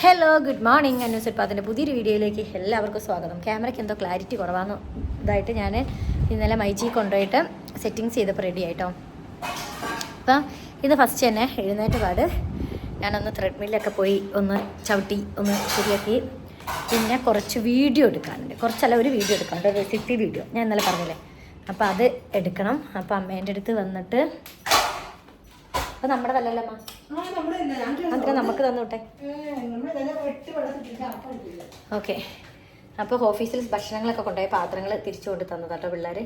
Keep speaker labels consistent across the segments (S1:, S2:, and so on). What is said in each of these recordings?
S1: Hello good morning Anvesh ഉൽപ്പാദന്റെ പുതിയൊരു വീഡിയോയിലേക്ക് എല്ലാവർക്കും സ്വാഗതം. ക്യാമറയ്ക്ക് എന്തോ ക്ലാരിറ്റി കുറവാന്ന് ഇതായിട്ട് ഞാൻ ഇന്നലെ മൈജി കൊണ്ടുപോയിട്ട് സെറ്റിങ്സ് ചെയ്തപ്പോൾ റെഡി ആയിട്ടോ. അപ്പം ഇത് ഫസ്റ്റ് തന്നെ എഴുന്നേറ്റ് പാട്. ഞാനൊന്ന് ത്രെഡ്മില്ലൊക്കെ പോയി ഒന്ന് ചവിട്ടി ഒന്ന് ശരിയാക്കി. പിന്നെ കുറച്ച് വീഡിയോ എടുക്കാനുണ്ട്. കുറച്ചല്ല ഒരു വീഡിയോ എടുക്കാനുണ്ട്. റെസിപ്പി വീഡിയോ ഞാൻ ഇന്നലെ പറഞ്ഞില്ലേ? അപ്പോൾ അത് എടുക്കണം. അപ്പോൾ അമ്മേന്റെ അടുത്ത് വന്നിട്ട് അപ്പോൾ നമ്മുടെ തല്ലല്ലോ അമ്മ അതിന് നമുക്ക് തന്നോട്ടെ. ഓക്കെ. അപ്പോൾ ഓഫീസിൽ ഭക്ഷണങ്ങളൊക്കെ കൊണ്ടുപോയി പാത്രങ്ങൾ തിരിച്ചു കൊണ്ട് തന്നതാട്ടോ പിള്ളേർ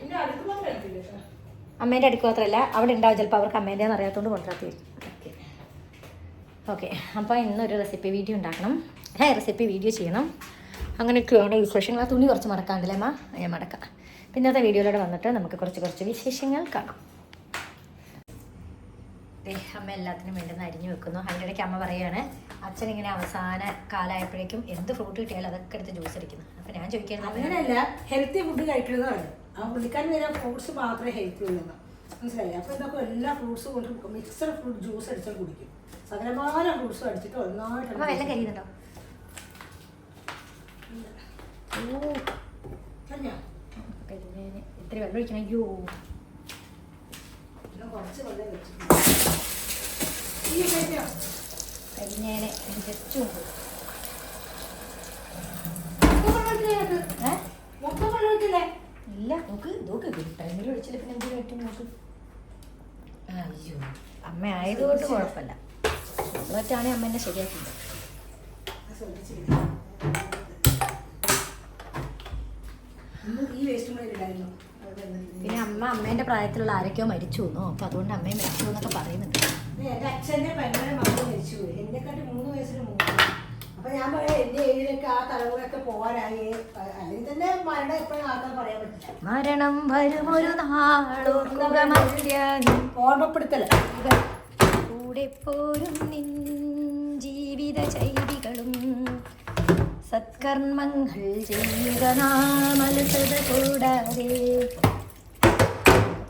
S1: അമ്മേന്റെ അടുക്ക് മാത്രമല്ല അവിടെ ഉണ്ടാവും. ചിലപ്പോൾ അവർക്ക് അമ്മേന്റെ അറിയാത്തതുകൊണ്ട് കൊണ്ടുവരാത്തി ഓക്കെ. അപ്പോൾ ഇന്നൊരു റെസിപ്പി വീഡിയോ ഉണ്ടാക്കണം. ഹേ റെസിപ്പി വീഡിയോ ചെയ്യണം. അങ്ങനെയൊക്കെയാണ് വിശേഷങ്ങൾ? ആ തുണി കുറച്ച് മടക്കാണ്ടല്ലേ അമ്മ? ഞാൻ മടക്കാം. പിന്നത്തെ വീഡിയോയിലൂടെ വന്നിട്ട് നമുക്ക് കുറച്ച് കുറച്ച് വിശേഷങ്ങൾ കാണാം. അമ്മ എല്ലാത്തിനും വേണ്ടുന്ന അരിഞ്ഞു വെക്കുന്നു. അതിന്റെ ഇടയ്ക്ക് അമ്മ പറയാണ് അച്ഛൻ ഇങ്ങനെ അവസാന കാലമായപ്പോഴേക്കും എന്ത് ഫ്രൂട്ട് കിട്ടിയാലും അതൊക്കെ എടുത്ത് ജ്യൂസ് അടിക്കുന്നു. അപ്പം ഞാൻ ചോദിക്കുന്നത്
S2: അങ്ങനെയല്ല ഹെൽത്തി ഫുഡ് കഴിക്കുന്നതാണ് ആ പുള്ളിക്കാരൻ വരെ ഫ്രൂട്ട്സ് മാത്രമേ ഹെൽത്തി ഉള്ളൂ മനസ്സിലായി അപ്പൊ ഇതൊക്കെ എല്ലാ ഫ്രൂട്ട്സും കൊണ്ട് മിക്സഡ് ഫ്രൂട്ട് ജ്യൂസ് അടിച്ചാൽ കുടിക്കും. സകലമാന ഫ്രൂട്ട്സും അടിച്ചിട്ട്
S1: അമ്മ വെള്ളം
S2: ഒന്നായിട്ട്
S1: കരിയുന്നുണ്ടോ ഓ
S2: അല്ല
S1: ഇത്ര ഇത്തിരി വെള്ളം ഒഴിക്കണം. അയ്യോ.
S2: കുറച്ച് വെള്ളം വെച്ചിട്ടുണ്ട്
S1: ജസ്റ്റ്? ഇല്ല നോക്ക് നോക്ക്. ടൈമിൽ ഒഴിച്ചില്ല പിന്നെ പറ്റും നോക്ക് അയ്യോ അമ്മ ആയതുകൊണ്ട് കുഴപ്പമില്ല. മറ്റാണെങ്കിൽ അമ്മ എന്നെ ശരിയാക്കില്ല
S2: ആ ശ്രദ്ധിച്ചില്ല. ഇന്ന് ഈ വേസ്റ്റ് കൂടെ ഇടായിരുന്നു അവിടെ നിന്ന്.
S1: പിന്നെ അമ്മ അമ്മേന്റെ പ്രായത്തിലുള്ള ആരൊക്കെയോ മരിച്ചു എന്നോ? അപ്പൊ അതുകൊണ്ട് അമ്മയെ മരിച്ചു എന്നൊക്കെ പറയുന്നുണ്ട്.
S2: എന്റെ അച്ഛന്റെ പെങ്ങളുടെ മകൾ മരിച്ചു. എന്നെക്കാട്ടി മൂന്ന് വയസ്സിന് മൂന്ന് അപ്പൊ ഞാൻ പറയാം എന്റെ ഏരിയയിലൊക്കെ ആ തലമുറയൊക്കെ പോകാനായി. അല്ലെങ്കിൽ തന്നെ മരണം എപ്പോഴും ആൾക്കാർ പറയാൻ പറ്റില്ല.
S1: മരണം വരുമൊരു ഒരു
S2: ഓർമ്മപ്പെടുത്തൽ.
S1: കൂടെ പോരും നിൻ ജീവിത ശൈലികളും. സത്കർമ്മങ്ങൾ ചെയ്യുക നാമലസത കൂടാതെ.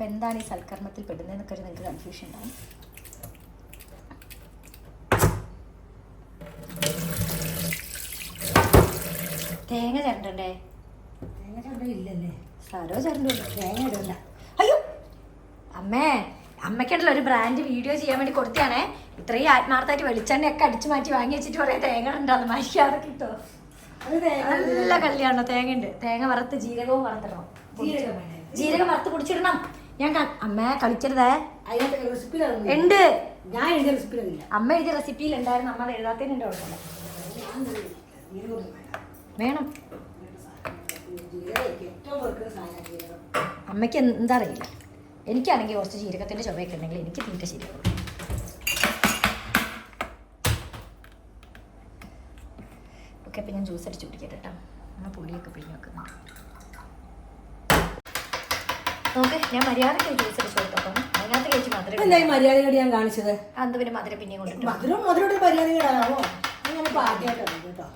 S1: അപ്പൊ എന്താണ് ഈ സൽക്കർമ്മത്തിൽ പെടുന്നതെന്നൊക്കെ ഒരു നിങ്ങൾക്ക് കൺഫ്യൂഷൻ ഉണ്ടാവും. തേങ്ങ ചേരണ്ടേ
S2: തേങ്ങ
S1: സാരോ ചേരണ്ടോ.
S2: തേങ്ങ ഇടണ്ട.
S1: അയ്യോ! അമ്മേ അമ്മയ്ക്കുള്ള ഒരു ബ്രാൻഡ് വീഡിയോ ചെയ്യാൻ വേണ്ടി കൊടുത്തതാണേ. ഇത്രയും ആത്മാർത്ഥമായിട്ട് വെളിച്ചെണ്ണയൊക്കെ അടിച്ചു മാറ്റി വാങ്ങി വെച്ചിട്ട് കുറേ തേങ്ങ ഉണ്ടാവും മരിക്കാതെ കിട്ടോ നല്ല കല്യാണോ തേങ്ങ ഉണ്ട് തേങ്ങ വറുത്ത് ജീരകവും വറുത്തിടണം.
S2: ജീരകം
S1: വറുത്ത് കുടിച്ചിടണം ഞാൻ അമ്മ ഉണ്ട്.
S2: ഞാൻ എഴുതിയ
S1: അമ്മ എഴുതിയ റെസിപ്പിയിൽ ഉണ്ടായിരുന്നു അമ്മ എഴുതാത്തതിന്റെ കുഴപ്പമില്ല. വേണം.
S2: ഏറ്റവും വെറുക്കുന്ന സാധനം ജീരകം
S1: അമ്മയ്ക്ക് എന്താ അറിയില്ല. എനിക്കാണെങ്കിൽ കുറച്ച് ജീരകത്തിന്റെ ചുവയൊക്കെ ഉണ്ടെങ്കിൽ എനിക്ക് തീറ്റ ശരിയാവും. ഓക്കെ അപ്പം ഞാൻ ജ്യൂസ് അടിച്ച് കുടിക്കട്ടെ കേട്ടോ. അമ്മ പുളിയൊക്കെ പിഴിഞ്ഞ് വെക്കുന്നുണ്ട് നോക്ക് ഞാൻ മര്യാദയ്ക്ക് ജ്യൂസ് അടിച്ച് കൊടുത്തപ്പം അതിനകത്ത് കഴിച്ച് മധുരം
S2: എന്തായി മര്യാദയോട് ഞാൻ കാണിച്ചത്?
S1: പിന്നെ മധുരം പിന്നെയും കൊണ്ടിട്ട്
S2: മധുരം മധുരോട് മര്യാദയോടാണോ ഞാൻ പാട്ടിയായിട്ടാണ് കേട്ടോ.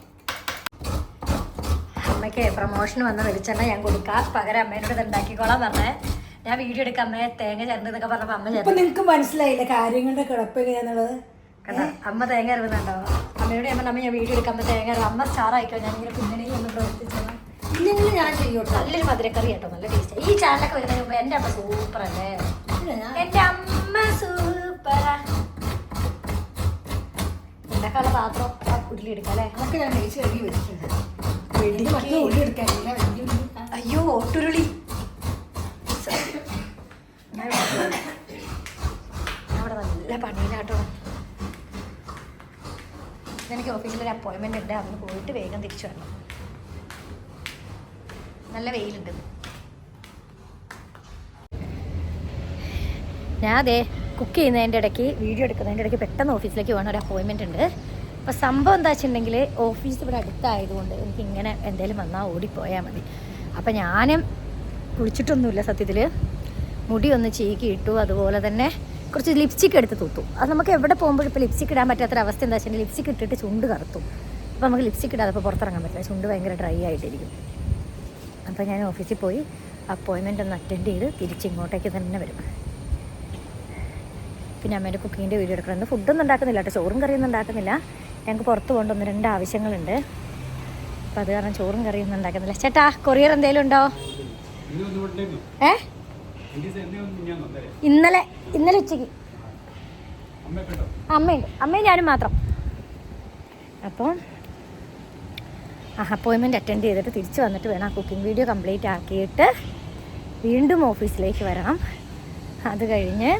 S1: അമ്മയ്ക്ക് പ്രൊമോഷൻ വന്ന വെളിച്ചെണ്ണ ഞാൻ കൊടുക്കാം. പകരം അമ്മേനോട് ഉണ്ടാക്കിക്കോളാം പറഞ്ഞേ. ഞാൻ വീഡിയോ എടുക്കാം അമ്മയെ തേങ്ങ ചേർന്നതൊക്കെ പറഞ്ഞപ്പോൾ അമ്മ ചേർന്നു
S2: നിങ്ങൾക്ക് മനസ്സിലായില്ല കാര്യങ്ങളുടെ കിടപ്പ് എങ്ങനെയാന്നുള്ളത്?
S1: അമ്മ തേങ്ങ അറിവുന്നുണ്ടോ അമ്മയോട് ഞാൻ പറഞ്ഞു, അമ്മ ഞാൻ വീഡിയോ എടുക്കാൻ തേങ്ങ അറിവ് അമ്മ സ്റ്റാറായിക്കോ ഞാൻ ഇങ്ങനെ പിന്നണിയിൽ ഒന്ന് പ്രവർത്തിച്ചത്
S2: ഇല്ലെങ്കിൽ ഞാൻ ചെയ്യോട്ടോ.
S1: നല്ലൊരു മധുരക്കറി കേട്ടോ നല്ല ടേസ്റ്റ് ഈ ചാനലൊക്കെ വരുന്നതിന് മുമ്പ് എന്റെ അമ്മ സൂപ്പർ അല്ലേ
S2: എന്റെ
S1: എന്റെ അമ്മ സൂപ്പറാ. ഉണ്ടാക്കാനുള്ള പാത്രം ഉരുളി എടുക്കാം അല്ലേ?
S2: അതൊക്കെ ഞാൻ കഴിച്ച് കഴുകി വെച്ചിട്ടുണ്ട്. ഉള്ളി എടുക്കാനില്ല
S1: അയ്യോ ഓട്ടുരുളി. അവിടെ നല്ല പണിയിലാട്ടോ. എനിക്ക് ഓഫീസിൽ ഒരു അപ്പോയിൻമെന്റ് ഉണ്ട്. അതിന് പോയിട്ട് വേഗം തിരിച്ചു വരണം. നല്ല വെയിലുണ്ട്. ഞാൻ അതെ കുക്ക് ചെയ്യുന്നതിന്റെ ഇടയ്ക്ക് വീഡിയോ എടുക്കുന്നതിന്റെ ഇടയ്ക്ക് പെട്ടെന്ന് ഓഫീസിലേക്ക് പോകണം ഒരു അപ്പോയിൻമെന്റ് ഉണ്ട്. അപ്പോൾ സംഭവം എന്താ വെച്ചിട്ടുണ്ടെങ്കിൽ ഓഫീസ് ഇവിടെ അടുത്തായതുകൊണ്ട് എനിക്ക് ഇങ്ങനെ എന്തെങ്കിലും വന്നാൽ ഓടിപ്പോയാൽ മതി. അപ്പോൾ ഞാനും കുളിച്ചിട്ടൊന്നുമില്ല സത്യത്തിൽ മുടി ഒന്ന് ചീക്കി ഇട്ടു അതുപോലെ തന്നെ കുറച്ച് ലിപ്സ്റ്റിക്ക് എടുത്ത് തൂത്തു. അത് നമുക്ക് എവിടെ പോകുമ്പോഴും ഇപ്പോൾ ലിപ്സ്റ്റിക് ഇടാൻ പറ്റാത്തൊരവസ്ഥ എന്താ വെച്ചിട്ടുണ്ടെങ്കിൽ ലിപ്സ്റ്റിക്ക് ഇട്ടിട്ട് ചുണ്ട് കറുത്തു. അപ്പോൾ നമുക്ക് ലിപ്സ്റ്റിക്ക് ഇടാതെ ഇപ്പോൾ പുറത്തിറങ്ങാൻ പറ്റില്ല. ചുണ്ട് ഭയങ്കര ഡ്രൈ ആയിട്ടിരിക്കും. അപ്പോൾ ഞാൻ ഓഫീസിൽ പോയി അപ്പോയിൻമെന്റ് ഒന്ന് അറ്റൻഡ് ചെയ്ത് തിരിച്ചിങ്ങോട്ടേക്ക് തന്നെ വരും. പിന്നെ അമ്മേന്റെ കുക്കിങ്ങിന്റെ വീഡിയോ എടുക്കണം. ഫുഡൊന്നും ഉണ്ടാക്കുന്നില്ല കേട്ടോ. ചോറും കറിയൊന്നും ഉണ്ടാക്കുന്നില്ല. ഞങ്ങൾക്ക് പുറത്ത് പോകേണ്ട ഒന്ന് രണ്ട് ആവശ്യങ്ങളുണ്ട്. അപ്പം അത് കാരണം ചോറും കറിയൊന്നും ഉണ്ടാക്കുന്നില്ല. ചേട്ടാ കൊറിയർ എന്തെങ്കിലും ഉണ്ടോ? ഏ? ഇന്നലെ ഇന്നലെ ഉച്ചയ്ക്ക്. അമ്മയുണ്ട്. അമ്മയും ഞാനും മാത്രം. അപ്പോൾ അപ്പോയിൻമെന്റ് അറ്റൻഡ് ചെയ്തിട്ട് തിരിച്ച് വന്നിട്ട് വേണം ആ കുക്കിംഗ് വീഡിയോ കംപ്ലീറ്റ് ആക്കിയിട്ട് വീണ്ടും ഓഫീസിലേക്ക് വരണം. അത് കഴിഞ്ഞ്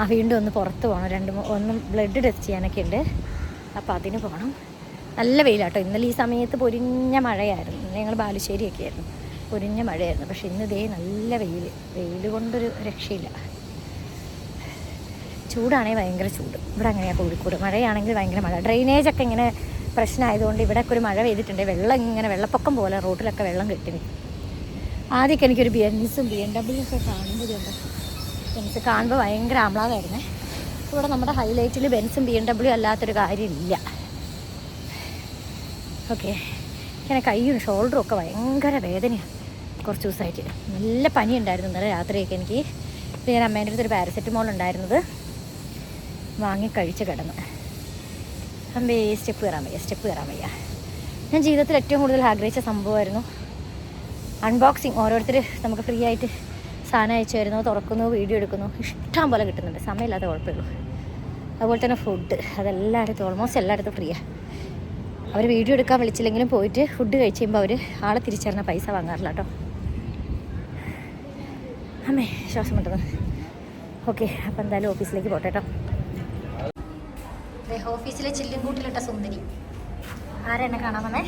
S1: ആ വീണ്ടും ഒന്ന് പുറത്ത് പോകണം. രണ്ട് ഒന്ന് ബ്ലഡ് ടെസ്റ്റ് ചെയ്യാനൊക്കെ ഉണ്ട്. അപ്പോൾ അതിന് പോകണം. നല്ല വെയിലാട്ടോ. ഇന്നലെ ഈ സമയത്ത് പൊരിഞ്ഞ മഴയായിരുന്നു. ഞങ്ങൾ ബാലുശ്ശേരിയൊക്കെ ആയിരുന്നു. പൊരിഞ്ഞ മഴയായിരുന്നു. പക്ഷെ ഇന്ന് ഇതേ നല്ല വെയിൽ വെയിൽ കൊണ്ടൊരു രക്ഷയില്ല. ചൂടാണെങ്കിൽ ഭയങ്കര ചൂട്. ഇവിടെ അങ്ങനെയാണ് കോഴിക്കോട്. മഴയാണെങ്കിൽ ഭയങ്കര മഴ. ഡ്രെയിനേജൊക്കെ ഇങ്ങനെ പ്രശ്നമായതുകൊണ്ട് ഇവിടെയൊക്കെ ഒരു മഴ പെയ്തിട്ടുണ്ട്. വെള്ളം ഇങ്ങനെ വെള്ളപ്പൊക്കം പോലെ റോഡിലൊക്കെ വെള്ളം കെട്ടി ആദ്യമൊക്കെ എനിക്കൊരു ബി എൻസും ബി എൻ ഡബ്ല്യു ഒക്കെ കാണുമ്പോൾ ബെൻസ് കാണുമ്പോൾ ഭയങ്കര ആഹ്ലാദമായിരുന്നേ ഇവിടെ നമ്മുടെ ഹൈലൈറ്റിൽ ബെൻസും ബി എൻ ഡബ്ല്യു അല്ലാത്തൊരു കാര്യമില്ല. ഓക്കെ. ഇങ്ങനെ കൈയും ഷോൾഡറും ഒക്കെ ഭയങ്കര വേദനയാണ് കുറച്ച് ദിവസമായിട്ട്. നല്ല പനി ഉണ്ടായിരുന്നു ഇന്നലെ രാത്രിയൊക്കെ എനിക്ക്. ഞാൻ അമ്മേന്റെ അടുത്ത് ഒരു പാരസെറ്റമോൾ ഉണ്ടായിരുന്നത്. വാങ്ങി കഴിച്ച് കിടന്നു. അമ്പേ സ്റ്റെപ്പ് കയറാൻ വയ്യ സ്റ്റെപ്പ് കയറാൻ വയ്യ. ഞാൻ ജീവിതത്തിൽ ഏറ്റവും കൂടുതൽ ആഗ്രഹിച്ച സംഭവമായിരുന്നു അൺബോക്സിങ് ഓരോരുത്തർ നമുക്ക് ഫ്രീ ആയിട്ട് സാധനം അയച്ചു തരുന്നു തുറക്കുന്നു വീഡിയോ എടുക്കുന്നു. ഇഷ്ടം പോലെ കിട്ടുന്നുണ്ട്. സമയമില്ലാതെ കുഴപ്പമുള്ളൂ അതുപോലെ തന്നെ ഫുഡ് അതെല്ലായിടത്തും ഓൾമോസ്റ്റ് എല്ലായിടത്തും ഫ്രീയാണ് അവർ വീഡിയോ എടുക്കാൻ വിളിച്ചില്ലെങ്കിലും പോയിട്ട് ഫുഡ് കഴിച്ച് കഴിയുമ്പോൾ അവർ ആളെ തിരിച്ചറിഞ്ഞ പൈസ വാങ്ങാറില്ല കേട്ടോ. അമ്മേ ശ്വാസം കിട്ടുന്നു ഓക്കെ അപ്പോൾ എന്തായാലും ഓഫീസിലേക്ക് പോട്ടെ കേട്ടോ. ഓഫീസിലെ ചില്ലും കൂട്ടിലിട്ട സുന്ദരി. ആരാ കാണാൻ വന്നേ?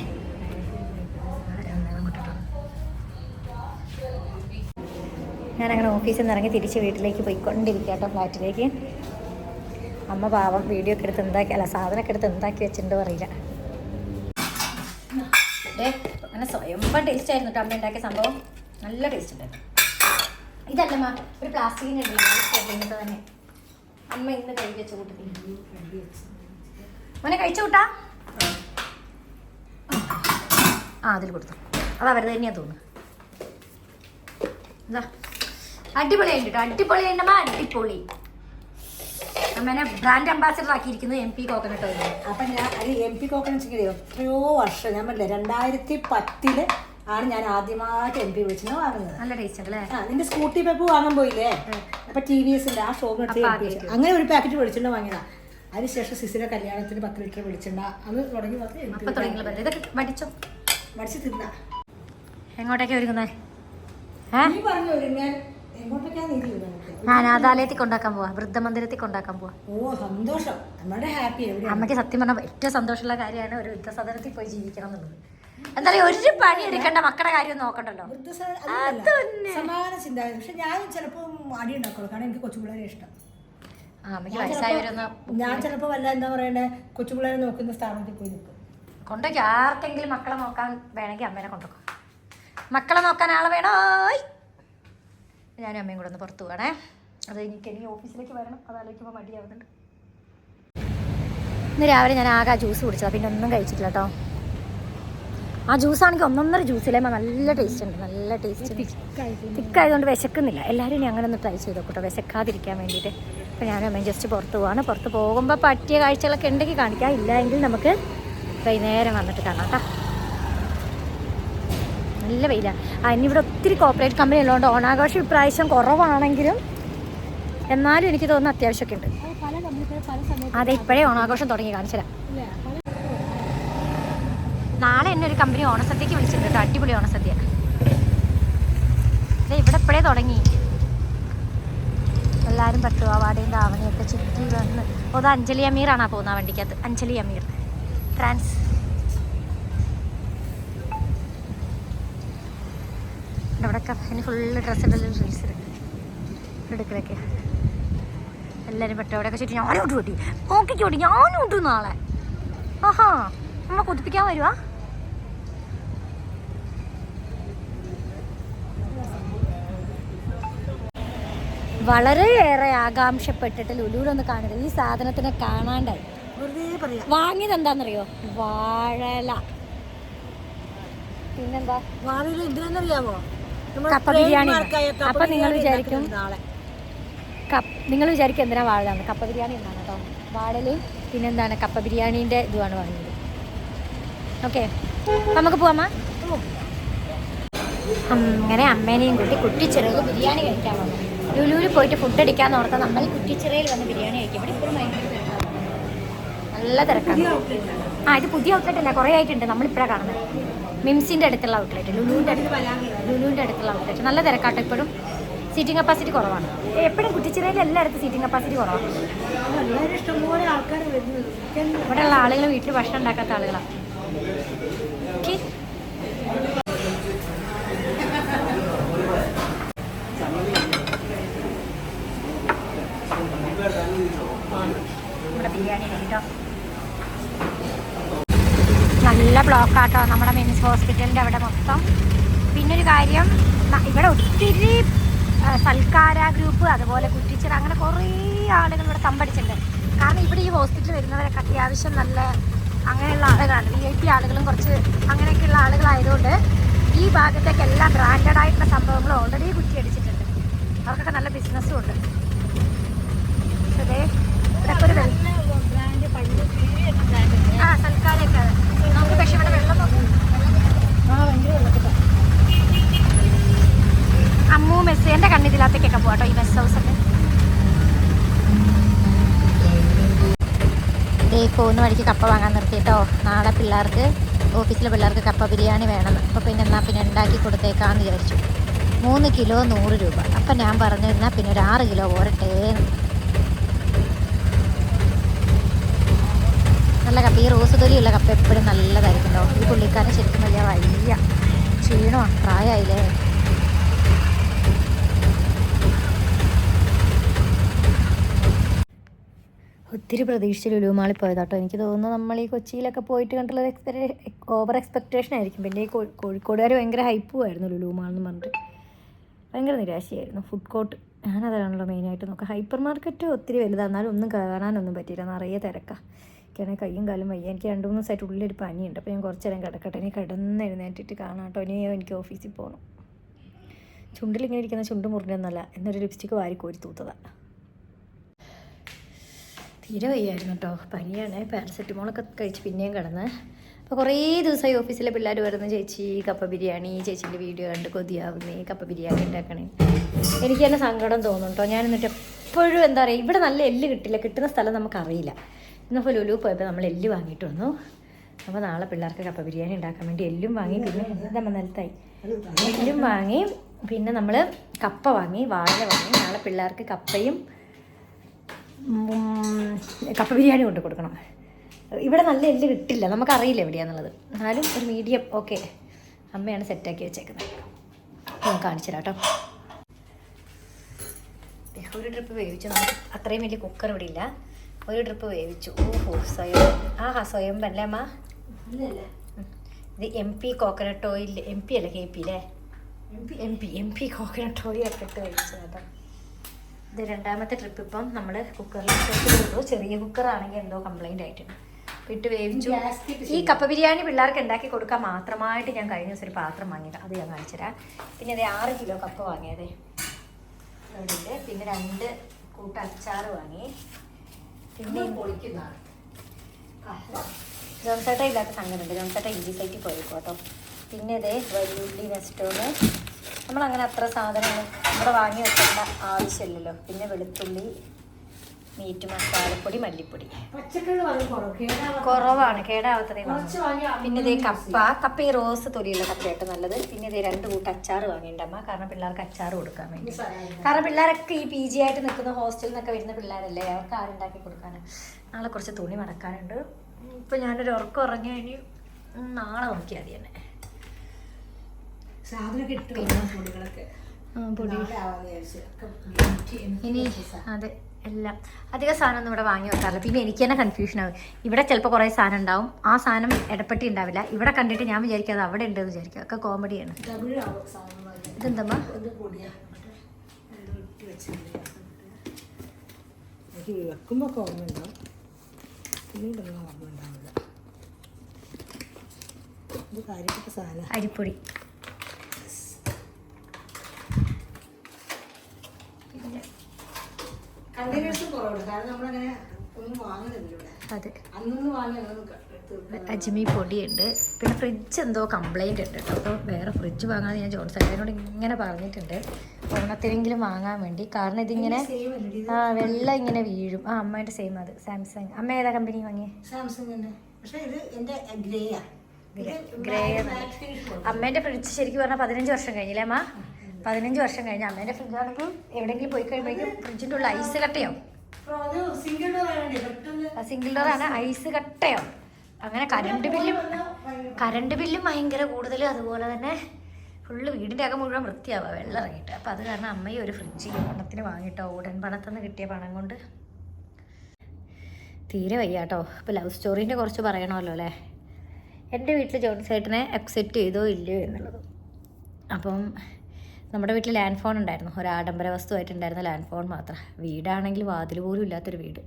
S1: ഞാനങ്ങനെ ഓഫീസിൽ നിന്ന് ഇറങ്ങി തിരിച്ച് വീട്ടിലേക്ക് പോയിക്കൊണ്ടിരിക്കുക ഫ്ലാറ്റിലേക്ക്. അമ്മ പാവം വീഡിയോ ഒക്കെ എടുത്ത് എന്താക്കി അല്ല സാധനമൊക്കെ എടുത്ത് എന്താക്കി വെച്ചിട്ടുണ്ടോ അറിയില്ല. അങ്ങനെ സ്വയംഭം ടേസ്റ്റ് ആയിരുന്നു കേട്ടോ അമ്മ ഉണ്ടാക്കിയ സംഭവം. നല്ല ടേസ്റ്റ് ഉണ്ടായിരുന്നു. ഇതല്ലമ്മ ഒരു പ്ലാസ്റ്റിക്കിന്റെ തന്നെ. അമ്മ ഇന്ന് കഴുകി വെച്ച കൂട്ടത്തിൽ മോനെ കഴിച്ചു കൂട്ടാ? ആ അതിൽ കൊടുത്തു. അത് അവരുടെ തന്നെയാ തോന്നുന്നു അടിപൊളി അടിപൊളിയായിട്ട് കേട്ടോ അടിപൊളിയുണ്ടമ്മ അടിപൊളി അമ്മേനെ ബ്രാൻഡ് അംബാസിഡർ ആക്കിയിരിക്കുന്നത് എം പി കോക്കനട്ട് ഓയിൽ
S2: അപ്പൊ ഞാൻ എം പി കോക്കനട്ട് എത്രയോ വർഷം ഞാൻ പറഞ്ഞില്ല രണ്ടായിരത്തി പത്തിൽ ആണ് ഞാൻ ആദ്യമായിട്ട് എം പി വിളിച്ചു വാങ്ങുന്നത്
S1: നല്ല ടേസ്റ്റ് അല്ലേ?
S2: ആ നിന്റെ സ്കൂട്ടി പെപ്പ് വാങ്ങാൻ പോയില്ലേ? അപ്പൊ ടി വി എസിന്റെ ആ
S1: ഷോ.
S2: അങ്ങനെ ഒരു പാക്കറ്റ് വിളിച്ചിട്ട് വാങ്ങിയതാ. അതിനുശേഷം സിസിലെ കല്യാണത്തിന് പത്ത് ലിറ്റർ വെളിച്ചെണ്ണ അത് തുടങ്ങി
S1: ഇതൊക്കെ
S2: തിന്ന.
S1: എങ്ങോട്ടേക്കാ ഒരുങ്ങുന്നേ? അനാഥാലയത്തിൽ കൊണ്ടാക്കാൻ പോവാ. വൃദ്ധമന്ദിരത്തിൽ കൊണ്ടാക്കാൻ പോവാ.
S2: ഓ സന്തോഷം. നമ്മുടെ ഹാപ്പി
S1: അമ്മയ്ക്ക് സത്യം പറഞ്ഞാൽ ഏറ്റവും സന്തോഷമുള്ള കാര്യമാണ് ഒരു വൃദ്ധസദനത്തിൽ പോയി ജീവിക്കണം എന്നുള്ളത്. എന്താ ഒരു പണി എടുക്കേണ്ട മക്കളുടെ കാര്യം നോക്കണ്ടല്ലോ.
S2: സമാന ചിന്താഗതി. പക്ഷെ ഞാൻ ചിലപ്പോൾ അടി ഉണ്ടാക്കുള്ളൂ. കാരണം എനിക്ക് കൊച്ചുപിള്ളേരെ ഇഷ്ടം. ഞാൻ ചിലപ്പോൾ വല്ല എന്താ പറയണ്ടേ കൊച്ചുപിള്ളേരെ നോക്കുന്ന സ്ഥാപനത്തിൽ പോയി നിൽക്കും.
S1: കൊണ്ടോക്കി ആർക്കെങ്കിലും മക്കളെ നോക്കാൻ വേണമെങ്കിൽ അമ്മേനെ കൊണ്ടുപോകും മക്കളെ നോക്കാൻ ആളെ വേണോ? ഞാനും അമ്മയും കൂടെ ഒന്ന് പുറത്തു പോകണേ അത് എനിക്ക് എനിക്ക് ഓഫീസിലേക്ക് വരണം. അത് ആലോചിക്കുമ്പോൾ മടിയാവുന്നുണ്ട്. ഇന്ന് രാവിലെ ഞാൻ ആകെ ജ്യൂസ് കുടിച്ചതാണ് പിന്നെ ഒന്നും കഴിച്ചിട്ടില്ല കേട്ടോ. ആ ജ്യൂസ് ആണെങ്കിൽ ഒന്നൊന്നര ജ്യൂസിലേ നല്ല ടേസ്റ്റ് ഉണ്ട് നല്ല ടേസ്റ്റ് തിക്കായതുകൊണ്ട്. വിശക്കുന്നില്ല. എല്ലാവരും ഇനി അങ്ങനെ ഒന്ന് ട്രൈ ചെയ്ത് കേട്ടോ വിശക്കാതിരിക്കാൻ വേണ്ടിയിട്ട്. അപ്പോൾ ഞാൻ അമ്മയും ജസ്റ്റ് പുറത്ത് പോവാണ്. പുറത്ത് പോകുമ്പോൾ പറ്റിയ കാഴ്ചകളൊക്കെ ഉണ്ടെങ്കിൽ കാണിക്കാം. ഇല്ലെങ്കിൽ നമുക്ക് വൈകുന്നേരം വന്നിട്ട് കാണാം കേട്ടോ നല്ല വെയിലാണ് ഇവിടെ ഒത്തിരി കോപ്പറേറ്റ് കമ്പനി ഉള്ളതുകൊണ്ട് ഓണാഘോഷം ഇപ്രാവശ്യം കുറവാണെങ്കിലും എന്നാലും എനിക്ക് തോന്നുന്നു അത്യാവശ്യമൊക്കെ ഉണ്ട്. അതെ ഇപ്പോഴേ ഓണാഘോഷം തുടങ്ങി കാണിച്ചുതരാം നാളെ എന്നെ ഒരു കമ്പനി ഓണസദ്യക്ക് വിളിച്ചിട്ടുണ്ട് അടിപൊളി ഓണസദ്യ ഇവിടെ ഇപ്പോഴേ തുടങ്ങി. എല്ലാവരും പട്ടുപാവാടയും ധാവണിയൊക്കെ ചുറ്റി വന്ന്. അത് അഞ്ജലി അമീറാണാ പോകുന്ന വണ്ടിക്കകത്ത്. അഞ്ജലി അമീർ. ട്രാൻസ്. ഇവിടെ കഫന് ഫുള്ള് ഡ്രസ്സ് ഇടലും റീൽസ് എടുക്കലൊക്കെ. എല്ലാവരും പെട്ടവിടെയൊക്കെ ചുറ്റി ഞാനും ഇട്ട് കൂട്ടി നോക്കിക്കോട്ടി ഞാനും ഇട്ടു നാളെ. ആഹാ നമ്മ കൊതിപ്പിക്കാൻ വരുവാ? വളരെയേറെ ആകാംക്ഷപ്പെട്ടിട്ട് ലുലുവിലൊന്ന് കാണരുത്. ഈ സാധനത്തിനെ കാണാണ്ടായി. വാങ്ങിയത് എന്താണെന്നറിയോ വാഴല. പിന്നെന്താ?
S2: വാഴല എന്തിനാണെന്നറിയാമോ
S1: കപ്പ ബിരിയാണി. അപ്പൊ നിങ്ങൾ വിചാരിക്കും നിങ്ങൾ വിചാരിക്കും എന്തിനാ വാഴാണ് കപ്പ ബിരിയാണി എന്നാണ് കേട്ടോ. വാഴലയും പിന്നെന്താണ് കപ്പ ബിരിയാണിന്റെ ഇതുമാണ് വാങ്ങിയത് ഓക്കെ. നമുക്ക് പോവാമ അങ്ങനെ അമ്മേനെയും കൂട്ടി കുട്ടി ചെറുത് ബിരിയാണി കഴിക്കാൻ വന്നു. ലുലുവിൽ പോയിട്ട് ഫുഡ് അടിക്കാൻ ഓർത്താൽ നമ്മൾ കുറ്റിച്ചിറയിൽ വന്ന് ബിരിയാണി കഴിക്കും. ഇവിടെ ഇപ്പോഴും നല്ല തിരക്കാണ്. ആ ഇത് പുതിയ ഔട്ട്ലെറ്റ് അല്ല കുറേ ആയിട്ടുണ്ട് നമ്മളിപ്പോഴാണ് കാണുന്നത്. മിംസിന്റെ അടുത്തുള്ള ഔട്ട്ലെറ്റ് ലുലുവിന്റെ അടുത്ത് ലുലുവിന്റെ അടുത്തുള്ള ഔട്ട്ലെറ്റ് നല്ല തിരക്കാട്ടോ ഇപ്പോഴും. സീറ്റിംഗ് കപ്പാസിറ്റി കുറവാണ്. എപ്പോഴും കുറ്റിച്ചിറയിൽ എല്ലായിടത്തും സീറ്റിംഗ് കപ്പാസിറ്റി കുറവാണ്. ഇവിടെയുള്ള ആളുകൾ വീട്ടിൽ ഭക്ഷണം ഉണ്ടാക്കാത്ത ആളുകളാണ് ഓക്കെ നമ്മുടെ ബിരിയാണി കേട്ടോ നല്ല ബ്ലോക്കാട്ടോ. നമ്മുടെ മിംസ് ഹോസ്പിറ്റലിന്റെ അവിടെ മൊത്തം. പിന്നൊരു കാര്യം ഇവിടെ ഒത്തിരി സൽക്കാര ഗ്രൂപ്പ് അതുപോലെ കുറ്റിച്ചിറ അങ്ങനെ കുറേ ആളുകൾ ഇവിടെ തമ്പടിച്ചിട്ടുണ്ട്. കാരണം ഇവിടെ ഈ ഹോസ്പിറ്റലിൽ വരുന്നവരൊക്കെ അത്യാവശ്യം നല്ല അങ്ങനെയുള്ള ആളുകളാണ്. വി ഐ പി ആളുകളും കുറച്ച് അങ്ങനെയൊക്കെയുള്ള ആളുകളായതുകൊണ്ട് ഈ ഭാഗത്തേക്ക് എല്ലാ ബ്രാൻഡഡ് ആയിട്ടുള്ള സംഭവങ്ങളും ഓൾറെഡി കുറ്റിയടിച്ചിട്ടുണ്ട്. അവർക്കൊക്കെ നല്ല ബിസിനസ്സും ഉണ്ട്. അതെ ഇവിടെ
S2: ഒരു
S1: അമ്മു മെസ്സേന്റെ കണ്ണിതിനകത്തേക്കൊക്കെ പോകാട്ടോ ഈ മെസ് ഹൗസൊക്കെ. ഇതേ പോകുന്ന വഴിക്ക് കപ്പ വാങ്ങാൻ നിർത്തിയിട്ടോ നാളെ പിള്ളേർക്ക് ഓഫീസിലെ പിള്ളേർക്ക് കപ്പ ബിരിയാണി വേണം. അപ്പോൾ പിന്നെ എന്നാൽ പിന്നെ ഉണ്ടാക്കി കൊടുത്തേക്കാന്ന് വിചാരിച്ചു. മൂന്ന് കിലോ നൂറ് രൂപ. അപ്പം ഞാൻ പറഞ്ഞു എന്നാൽ പിന്നെ ഒരു ആറ് കിലോ പോരട്ടെ നല്ല കപ്പ. ഈ റോസ് തൊലിയുള്ള കപ്പ എപ്പോഴും നല്ലതായിരിക്കും ഈ പുള്ളിക്കാരൻ ശരിക്കും വലിയ വലിയ ക്ഷീണമാണ് പ്രായമായില്ലേ ഒത്തിരി പ്രതീക്ഷിച്ച് ലുലുമാളിൽ പോയതാട്ടോ. എനിക്ക് തോന്നുന്നു നമ്മൾ ഈ കൊച്ചിയിലൊക്കെ പോയിട്ട് കണ്ടുള്ള എക്സ്പെക്ടേ ഓവർ എക്സ്പെക്റ്റേഷൻ ആയിരിക്കും. പിന്നെ ഈ കോഴിക്കോടുകാർ ഭയങ്കര ഹൈപ്പും ആയിരുന്നു ലുലുമാൾ എന്ന് പറഞ്ഞിട്ട്. ഭയങ്കര നിരാശയായിരുന്നു. ഫുഡ് കോർട്ട് ഞാനതാണല്ലോ മെയിനായിട്ട് നോക്കുക. ഹൈപ്പർ മാർക്കറ്റ് ഒത്തിരി വലുതാണ് എന്നാലും ഒന്നും കാണാനൊന്നും പറ്റിയില്ല. നിറയെ തിരക്കാണ് എനിക്കാണെങ്കിൽ കയ്യും കാലും വയ്യ. എനിക്ക് രണ്ട് മൂന്ന് ദിവസമായിട്ട് ഉള്ളിലൊരു പനിയുണ്ട്. അപ്പോൾ ഞാൻ കുറച്ച് നേരം കിടക്കട്ടെ. ഇനി കിടന്ന് എഴുന്നേറ്റിട്ട് കാണാം കേട്ടോ. ഇനി എനിക്ക് ഓഫീസിൽ പോകണം ചുണ്ടിലിങ്ങനെ ഇരിക്കുന്ന ചുണ്ട് മുറിഞ്ഞൊന്നല്ല. എന്നൊരു ലിപ്സ്റ്റിക്ക് വാരി കോരി തൂത്തതാണ് തീരെ വയ്യായിരുന്നു കേട്ടോ. പനിയാണ്. പാരസെറ്റമോളൊക്കെ കഴിച്ച് പിന്നെയും കിടന്ന്. അപ്പോൾ കുറേ ദിവസമായി ഓഫീസിലെ പിള്ളേർ വരുന്ന. ചേച്ചി കപ്പ ബിരിയാണി ചേച്ചീന്റെ വീഡിയോ കണ്ട് കൊതിയാവുന്നേ കപ്പ ബിരിയാണി ഉണ്ടാക്കണേ. എനിക്ക് തന്നെ സങ്കടം തോന്നും കേട്ടോ. ഞാൻ എന്നിട്ട് എപ്പോഴും എന്താ പറയുക ഇവിടെ നല്ല എല്ല് കിട്ടില്ല. കിട്ടുന്ന സ്ഥലം നമുക്കറിയില്ല. ഇന്നിപ്പോൾ ലുലു പോയപ്പോൾ നമ്മൾ എല്ല് വാങ്ങിയിട്ട് വന്നു. അപ്പോൾ നാളെ പിള്ളേർക്ക് കപ്പ ബിരിയാണി ഉണ്ടാക്കാൻ വേണ്ടി എല്ലും വാങ്ങി പിന്നെ നമ്മൾ നിലത്തായി എല്ലും വാങ്ങി പിന്നെ നമ്മൾ കപ്പ വാങ്ങി വാഴ വാങ്ങി. നാളെ പിള്ളേർക്ക് കപ്പയും കപ്പ ബിരിയാണി കൊണ്ട് കൊടുക്കണം. ഇവിടെ നല്ല എല്ല് കിട്ടില്ല. നമുക്കറിയില്ല എവിടെയാന്നുള്ളത്. എന്നാലും ഒരു മീഡിയം ഓക്കെ അമ്മയാണ് സെറ്റാക്കി വെച്ചേക്കുന്നത്. ഞാൻ കാണിച്ചു കേട്ടോ. ഒരു ട്രിപ്പ് വേവിച്ചു നമുക്ക് അത്രയും വലിയ കുക്കർ ഇവിടെ ഇല്ല. ഒരു ട്രിപ്പ് വേവിച്ചു. ഓഹോ സ്വയം. ആഹാ സ്വയം അല്ലേ അമ്മ. ഇത് M P coconut oil M P അല്ല കെ പി അല്ലേ M P M P coconut oil ഒക്കെ ഇട്ട് കഴിച്ചത് കേട്ടോ ഇത് രണ്ടാമത്തെ ട്രിപ്പ് ഇപ്പം നമ്മൾ കുക്കറിൽ ചെറിയ കുക്കറാണെങ്കിൽ എന്തോ കംപ്ലൈന്റ് ആയിട്ടുണ്ട്. ഇട്ട് വേവിച്ചു. ഈ കപ്പ ബിരിയാണി പിള്ളേർക്ക് ഉണ്ടാക്കി കൊടുക്കാൻ മാത്രമായിട്ട് ഞാൻ കഴിഞ്ഞ ദിവസം ഒരു പാത്രം വാങ്ങിയത്. അത് ഞാൻ കാണിച്ചുതരാം പിന്നെ അത് ആറ് കിലോ കപ്പ വാങ്ങിയതേ. പിന്നെ രണ്ട് കൂട്ട അച്ചാർ വാങ്ങി. പിന്നെ
S2: പൊളിക്കുന്നതാണ്.
S1: ജോൺസേട്ട ഇല്ലാത്ത സംഗതിയുണ്ട്. ജോൺസേട്ട ഇഞ്ചി സൈറ്റിൽ പോയേക്കും കേട്ടോ പിന്നെ ഇതേ വലിയ നെസ്റ്റോണ് നമ്മളങ്ങനെ അത്ര സാധനങ്ങൾ ഇവിടെ വാങ്ങി വെക്കേണ്ട ആവശ്യമില്ലല്ലോ. പിന്നെ വെളുത്തുള്ളി മീറ്റ് മസാലപ്പൊടി മല്ലിപ്പൊടി. കുറവാണ് കേടാവാത്തതേ. പിന്നെ ഇതേ കപ്പ. കപ്പ ഈ റോസ് തൊലിയുള്ള കപ്പയായിട്ട് നല്ലത്. പിന്നെ ഇതേ രണ്ട് കൂട്ടം അച്ചാർ അമ്മ. കാരണം പിള്ളേർക്ക് അച്ചാർ കൊടുക്കാൻ വേണ്ടി. കാരണം പിള്ളേരൊക്കെ ഈ പി ജി ആയിട്ട് നിൽക്കുന്ന ഹോസ്റ്റലിൽ നിന്നൊക്കെ വരുന്ന പിള്ളേരല്ലേ അവർക്ക് ആരുണ്ടാക്കി കൊടുക്കാൻ നാളെ കുറച്ച് തുണി മടക്കാനുണ്ട്. ഇപ്പം ഞാനൊരു ഉറക്കം ഉറങ്ങി ഉം, നാളെ നോക്കിയാൽ മതി തന്നെ സാധനം
S2: കിട്ടും
S1: പൊടി. ഇനി അതെ എല്ലാം. അധിക സാധനമൊന്നും ഇവിടെ വാങ്ങി വെക്കാറില്ല. പിന്നെ എനിക്ക് തന്നെ കൺഫ്യൂഷൻ ആവും. ഇവിടെ ചിലപ്പോൾ കുറേ സാധനം ഉണ്ടാവും. ആ സാധനം ഇടപെട്ടി ഉണ്ടാവില്ല. ഇവിടെ കണ്ടിട്ട് ഞാൻ വിചാരിക്കാം അത് അവിടെ ഉണ്ട് എന്ന് വിചാരിക്കുക ഒക്കെ കോമഡിയാണ് ഇതെന്തമ്മാ
S2: വെക്കുമ്പോൾ ഓർമ്മ ഉണ്ടാവില്ല. ഇത് കാര്യപ്പെട്ട സാധനം.
S1: അരിപ്പൊടി.
S2: കണ്ടെയ്നേഴ്സും കുറവുണ്ട്. കാരണം നമ്മളങ്ങനെ ഒന്നും വാങ്ങുന്നില്ല ഇവിടെ.
S1: അതെ.
S2: അന്നൊന്നും വാങ്ങി
S1: അജ്മി പൊടിയുണ്ട്. പിന്നെ ഫ്രിഡ്ജ് എന്തോ കംപ്ലൈന്റ് ഉണ്ട് കേട്ടോ. അപ്പോൾ വേറെ ഫ്രിഡ്ജ് വാങ്ങാമെന്ന് ഞാൻ ജോൺസേട്ടനോട് ഇങ്ങനെ പറഞ്ഞിട്ടുണ്ട്. ഓണത്തിനെങ്കിലും വാങ്ങാൻ വേണ്ടി. കാരണം ഇതിങ്ങനെ ആ വെള്ളം ഇങ്ങനെ വീഴും. ആ അമ്മേന്റെ സെയിം അത്. സാംസങ് അമ്മ ഏതാ കമ്പനി വാങ്ങിയേ?
S2: സാംസങ് തന്നെ. പക്ഷേ ഇത് ഗ്രേയാ
S1: ഗ്രേ അമ്മേന്റെ ഫ്രിഡ്ജ് ശരിക്കും പറഞ്ഞാൽ പതിനഞ്ച് വർഷം കഴിഞ്ഞില്ലേ അമ്മ? പതിനഞ്ച് വർഷം കഴിഞ്ഞ് അമ്മേന്റെ ഫ്രിഡ്ജാണെങ്കിൽ എവിടെയെങ്കിലും പോയി കഴിയുമ്പോഴേക്കും ഫ്രിഡ്ജിന്റെ ഉള്ള ഐസ് കട്ടയാവും.
S2: സിംഗിൾ ഡോർ
S1: ആണ് ഐസ് കട്ടയാവും. അങ്ങനെ കറണ്ട് ബില്ലും കറണ്ട് ബില്ലും ഭയങ്കര കൂടുതൽ അതുപോലെ തന്നെ ഫുള്ള് വീടിന്റെ അകം മുഴുവൻ വൃത്തിയാവുക വെള്ളം ഇറങ്ങിയിട്ട്. അപ്പോൾ അത് കാരണം അമ്മയും ഒരു ഫ്രിഡ്ജ് ഓണത്തിന് വാങ്ങിയിട്ടോ ഉടൻ പണത്തുനിന്ന് കിട്ടിയ പണം കൊണ്ട്. തീരെ വയ്യാട്ടോ. ഇപ്പോൾ ലവ് സ്റ്റോറീന്റെ കുറച്ച് പറയണമല്ലോ അല്ലേ? എന്റെ വീട്ടിൽ ജോൺ ചേട്ടനെ അക്സെപ്റ്റ് ചെയ്തോ ഇല്ലയോ എന്നുള്ളത്. അപ്പം നമ്മുടെ വീട്ടിൽ ലാൻഡ് ഫോൺ ഉണ്ടായിരുന്നു. ഒരു ആഡംബര വസ്തുവായിട്ടുണ്ടായിരുന്ന ലാൻഡ് ഫോൺ മാത്രം. വീടാണെങ്കിൽ വാതിൽ പോലും ഇല്ലാത്തൊരു വീട്.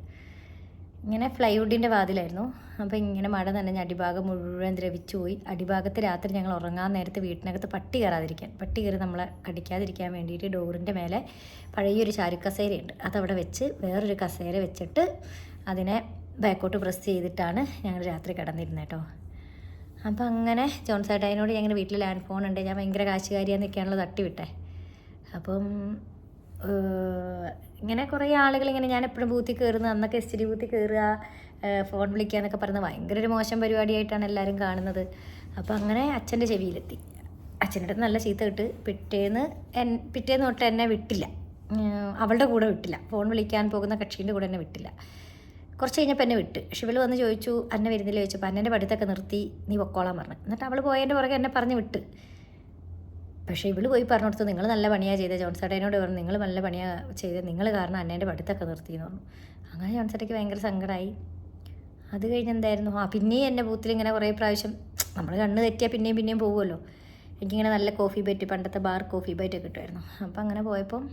S1: ഇങ്ങനെ ഫ്ലൈവുഡിന്റെ വാതിലായിരുന്നു. അപ്പോൾ ഇങ്ങനെ മഴ നനഞ്ഞ് അടിഭാഗം മുഴുവൻ ദ്രവിച്ചു പോയി. അടിഭാഗത്ത് രാത്രി ഞങ്ങൾ ഉറങ്ങാൻ നേരത്തെ വീട്ടിനകത്ത് പട്ടി കയറാതിരിക്കാൻ. പട്ടി കയറി നമ്മളെ കടിക്കാതിരിക്കാൻ വേണ്ടിയിട്ട് ഡോറിന്റെ മേലെ പഴയൊരു ചാരുക്കസേരയുണ്ട്. അതവിടെ വെച്ച് വേറൊരു കസേര വെച്ചിട്ട് അതിനെ ബാക്കോട്ട് പ്രസ് ചെയ്തിട്ടാണ് ഞങ്ങൾ രാത്രി കിടന്നിരുന്നത് കേട്ടോ. അപ്പം അങ്ങനെ ജോൺ ഞാൻ ഞങ്ങൾ വീട്ടിൽ ലാൻഡ് ഫോൺ ഉണ്ട്. ഞാൻ ഭയങ്കര കാശുകാരിയെന്നൊക്കെയാണല്ലോ തട്ടിവിട്ടെ. അപ്പം ഇങ്ങനെ കുറേ ആളുകൾ ഇങ്ങനെ ഞാൻ എപ്പോഴും ബൂത്തിൽ കയറുന്ന അന്നൊക്കെ എസ് ടി ബൂത്തിൽ കയറുക ഫോൺ വിളിക്കുക എന്നൊക്കെ പറയുന്നത് ഭയങ്കര ഒരു മോശം പരിപാടിയായിട്ടാണ് എല്ലാവരും കാണുന്നത്. അപ്പോൾ അങ്ങനെ അച്ഛന്റെ ചെവിയിലെത്തി. അച്ഛന്റെ നല്ല ചീത്ത കിട്ട് പിറ്റേന്ന് എൻ പിറ്റേന്ന് തൊട്ട് എന്നെ വിട്ടില്ല. അവളുടെ കൂടെ വിട്ടില്ല. ഫോൺ വിളിക്കാൻ പോകുന്ന കക്ഷീന്റെ കൂടെ എന്നെ വിട്ടില്ല. കുറച്ച് കഴിഞ്ഞപ്പോൾ എന്നെ വിട്ട്. ഷിവൽ വന്ന് ചോദിച്ചു അന്നെ വരുന്നില്ല? ചോദിച്ചപ്പോൾ അന്നെ പഠിത്തമൊക്കെ നിർത്തി നീ പൊക്കോളാൻ പറഞ്ഞു. എന്നിട്ട് അവൾ പോയതിന്റെ പുറകെ എന്നെ പറഞ്ഞ് വിട്ട്. പക്ഷേ ഇവൾ പോയി പറഞ്ഞു കൊടുത്തു നിങ്ങൾ നല്ല പണിയാണ് ചെയ്തത് ജോൺസേട്ടനോട് പറഞ്ഞു നിങ്ങൾ നല്ല പണിയാണ് ചെയ്തത് നിങ്ങൾ കാരണം അന്നേന്റെ പഠിത്തമൊക്കെ നിർത്തി എന്ന് പറഞ്ഞു. അങ്ങനെ ജോൺസേട്ടയ്ക്ക് ഭയങ്കര സങ്കടമായി അത് കഴിഞ്ഞ് എന്തായിരുന്നു? ആ പിന്നെയും എന്റെ ബൂത്തിൽ ഇങ്ങനെ കുറേ പ്രാവശ്യം നമ്മൾ കണ്ണ് തെറ്റിയാൽ പിന്നെയും പിന്നെയും പോകുമല്ലോ എനിക്കിങ്ങനെ നല്ല കോഫി ബൈറ്റ് പണ്ടത്തെ ബാർ കോഫി ബൈറ്റ് കിട്ടുമായിരുന്നു. അപ്പം അങ്ങനെ പോയപ്പം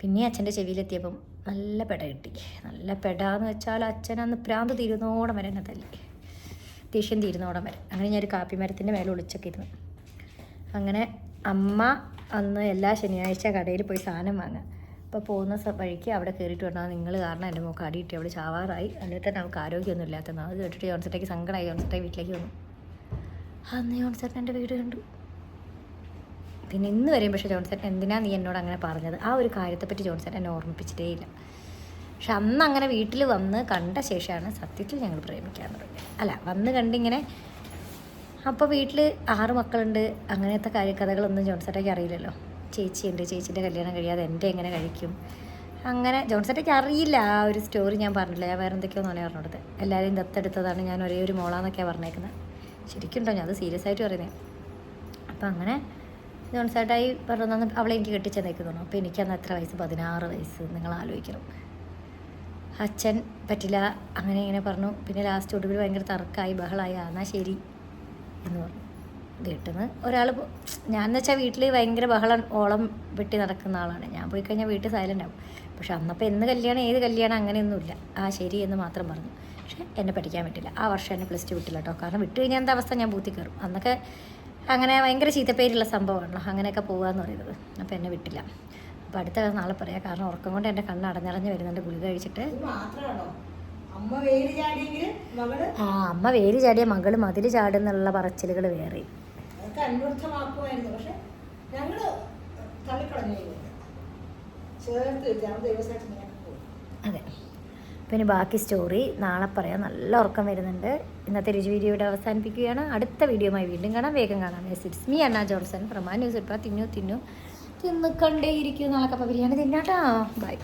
S1: പിന്നെ അച്ഛന്റെ ചെവിയിലെത്തിയപ്പം നല്ല പെട കിട്ടി. നല്ല പെടാന്ന് വെച്ചാൽ അച്ഛൻ അന്ന് പ്രാന്ത് തീരുന്നോടം വരെ എന്നെ തല്ലി. ദേഷ്യം തീരുന്നോടം വരെ. അങ്ങനെ ഞാൻ ഒരു കാപ്പി മരത്തിന്റെ മേലെ ഒളിച്ചൊക്കെ ഇരുന്നു. അങ്ങനെ അമ്മ അന്ന് എല്ലാ ശനിയാഴ്ച കടയിൽ പോയി സാധനം വാങ്ങാം അപ്പോൾ പോകുന്ന വഴിക്ക് അവിടെ കയറിയിട്ട് വേണം നിങ്ങൾ കാരണം എന്റെ മുഖം അടിയിട്ട് അവിടെ ചാവാറായി. അല്ലെങ്കിൽ തന്നെ അവൾക്ക് ആരോഗ്യമൊന്നും ഇല്ലാത്തതാണ് അത് കേട്ടിട്ട് ജോൺസെറ്റേക്ക് സങ്കടമായി. ജോൺസെറ്റെ വീട്ടിലേക്ക് വന്നു. അന്ന് ജോൺസെറ്റൻ എന്റെ വീട് കണ്ടു. പിന്നെ ഇന്ന് വരെയും പക്ഷേ ജോൺസൺ എന്തിനാ നീ എന്നോട് അങ്ങനെ പറഞ്ഞത്? ആ ഒരു കാര്യത്തെപ്പറ്റി ജോൺസൺ എന്നെ ഓർമ്മിപ്പിച്ചിട്ടേ ഇല്ല. പക്ഷെ അന്ന് അങ്ങനെ വീട്ടിൽ വന്ന് കണ്ട ശേഷമാണ് സത്യത്തിൽ ഞങ്ങൾ പ്രേമിക്കാൻ തുടങ്ങിയത്. അല്ല വന്ന് കണ്ടിങ്ങനെ അപ്പോൾ വീട്ടിൽ ആറ് മക്കളുണ്ട് അങ്ങനത്തെ കാര്യ കഥകളൊന്നും ജോൺസേട്ടയ്ക്ക് അറിയില്ലല്ലോ. ചേച്ചിയുണ്ട് ചേച്ചീന്റെ കല്യാണം കഴിയാതെ എന്റെ എങ്ങനെ കഴിക്കും? അങ്ങനെ ജോൺസേട്ടയ്ക്ക് അറിയില്ല ആ ഒരു സ്റ്റോറി ഞാൻ പറഞ്ഞില്ല ഞാൻ വേറെ എന്തൊക്കെയോ എന്നാണ് പറഞ്ഞത് എല്ലാവരെയും ദത്തെടുത്തതാണ് ഞാൻ ഒരേ ഒരു മോളാന്നൊക്കെയാണ് പറഞ്ഞേക്കുന്നത് ശരിക്കുണ്ടോ ഞാൻ അത് സീരിയസ് ആയിട്ട് പറയുന്നത് അപ്പം അങ്ങനെ ജോൺസേട്ടായി പറഞ്ഞു അവളെ എനിക്ക് കെട്ടിച്ചെന്നേക്ക് തോന്നുന്നു. അപ്പോൾ എനിക്കന്ന് എത്ര വയസ്സ്? പതിനാറ് വയസ്സ്. നിങ്ങൾ ആലോചിക്കണം. അച്ഛൻ പറ്റില്ല. അങ്ങനെ ഇങ്ങനെ പറഞ്ഞു. പിന്നെ ലാസ്റ്റ് ഒടുവിൽ ഭയങ്കര തർക്കമായി ബഹളമായി ആന്നാ ശരി എന്ന് പറഞ്ഞു. വീട്ടിൽ നിന്ന് ഒരാൾ ഞാൻ എന്ന് വെച്ചാൽ വീട്ടിൽ ഭയങ്കര ബഹളം ഓളം വെട്ടി നടക്കുന്ന ആളാണ്. ഞാൻ പോയി കഴിഞ്ഞാൽ വീട്ടിൽ സൈലന്റ് ആവും. പക്ഷെ അന്നപ്പോൾ എന്ന് കല്യാണം ഏത് കല്യാണം അങ്ങനെയൊന്നുമില്ല. ആ ശരി എന്ന് മാത്രം പറഞ്ഞു. പക്ഷേ എന്നെ പഠിക്കാൻ പറ്റില്ല. ആ വർഷം എന്നെ പ്ലസ് ടു വിട്ടില്ല കേട്ടോ കാരണം വിട്ട് കഴിഞ്ഞാൽ എന്താ അവസ്ഥ? ഞാൻ ബൂത്തി കയറും അന്നൊക്കെ അങ്ങനെ ഭയങ്കര ചീത്തപ്പേരുള്ള സംഭവമാണല്ലോ. അങ്ങനെയൊക്കെ പോകാന്ന് പറയുന്നത്. അപ്പോൾ എന്നെ വിട്ടില്ല. അപ്പോൾ അടുത്ത നാളെ പറയാം. കാരണം ഉറക്കം കൊണ്ട് എന്റെ കണ്ണ് അടഞ്ഞടഞ്ഞ് വരുന്നുണ്ട് ഗുളിക കഴിച്ചിട്ട്. ആ അമ്മ വേര് ചാടിയ മകൾ മതിൽ ചാടുന്നുള്ള പറച്ചിലുകൾ വേറെ. അതെ. പിന്നെ ബാക്കി സ്റ്റോറി നാളെ പറയാം. നല്ല ഉറക്കം വരുന്നുണ്ട്. ഇന്നത്തെ രുചി വീഡിയോ ഇവിടെ അവസാനിപ്പിക്കുകയാണ്. അടുത്ത വീഡിയോയുമായി വീണ്ടും കാണാം. വേഗം കാണാം. ഇറ്റ്സ് മീ അണ്ണ ജോൺസൺ പ്രമാൻ ന്യൂസ് ഇപ്പം തിന്നു തിന്നു തിന്നു കണ്ടേയിരിക്കും നാളെ കപ്പ ബിരിയാണി തിന്നാട്ടാ ബൈ